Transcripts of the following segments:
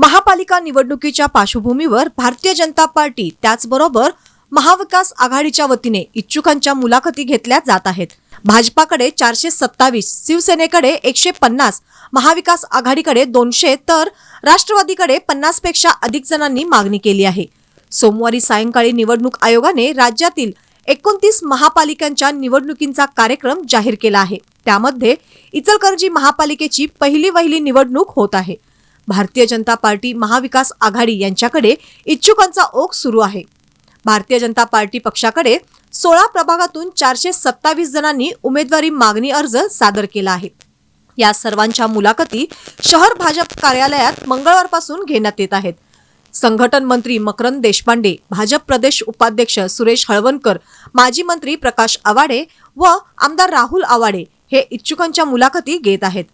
महापालिका निवडणुकीच्या पार्श्वभूमीवर भारतीय जनता पार्टी त्याचबरोबर महाविकास आघाडीच्या वतीने इच्छुकांच्या मुलाखती घेतल्या जात आहेत. भाजपाकडे चारशे सत्तावीस शिवसेनेकडे एकशे पन्नास महाविकास आघाडीकडे दोनशे तर राष्ट्रवादीकडे पन्नासपेक्षा अधिक जणांनी मागणी केली आहे. सोमवारी सायंकाळी निवडणूक आयोगाने राज्यातील एकोणतीस महापालिकांच्या निवडणुकींचा कार्यक्रम जाहीर केला आहे. त्यामध्ये इचलकरंजी महापालिकेची पहिली वहिली निवडणूक होत आहे. भारतीय जनता पार्टी महाविकास आघाडी यांच्याकडे इच्छुकांचा ओघ सुरू आहे. भारतीय जनता पार्टी पक्षाकडे सोळा प्रभागातून चारशे सत्तावीस जणांनी उमेदवारी मागणी अर्ज सादर केला आहे. या सर्वांच्या मुलाखती शहर भाजप कार्यालयात मंगळवारपासून घेण्यात येत आहेत. संघटन मंत्री मकरंद देशपांडे भाजप प्रदेश उपाध्यक्ष सुरेश हळवणकर माजी मंत्री प्रकाश आवाडे व आमदार राहुल आवाडे हे इच्छुकांच्या मुलाखती घेत आहेत.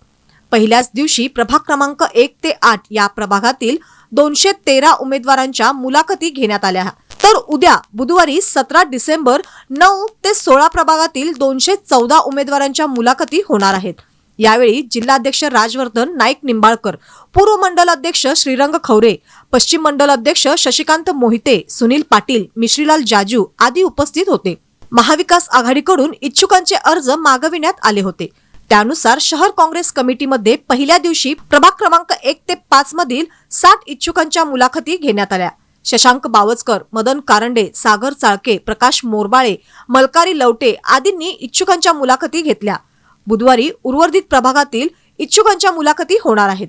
पहिल्याच दिवशी प्रभाग क्रमांक एक ते आठ या प्रभागातील दोनशे तेरा उमेदवारांच्या मुलाखती घेण्यात आल्या. तर उद्या बुधवारी सतरा डिसेंबर नऊ ते सोळा प्रभागातील दोनशे चौदा उमेदवारांच्या मुलाखती होणार आहेत. यावेळी जिल्हाध्यक्ष राजवर्धन नाईक निंबाळकर पूर्व मंडल अध्यक्ष श्रीरंग खवरे पश्चिम मंडल अध्यक्ष शशिकांत मोहिते सुनील पाटील मिश्रीलाल जाजू आदी उपस्थित होते. महाविकास आघाडीकडून इच्छुकांचे अर्ज मागविण्यात आले होते. त्यानुसार शहर काँग्रेस कमिटीमध्ये पहिल्या दिवशी प्रभाग क्रमांक एक ते पाच मधील सात इच्छुकांच्या मुलाखती घेण्यात आल्या. शशांक बावचकर मदन कारंडे सागर चाळके प्रकाश मोरबाळे मलकारी लवटे आदींनी इच्छुकांच्या मुलाखती घेतल्या. बुधवारी उर्वरित प्रभागातील इच्छुकांच्या मुलाखती होणार आहेत.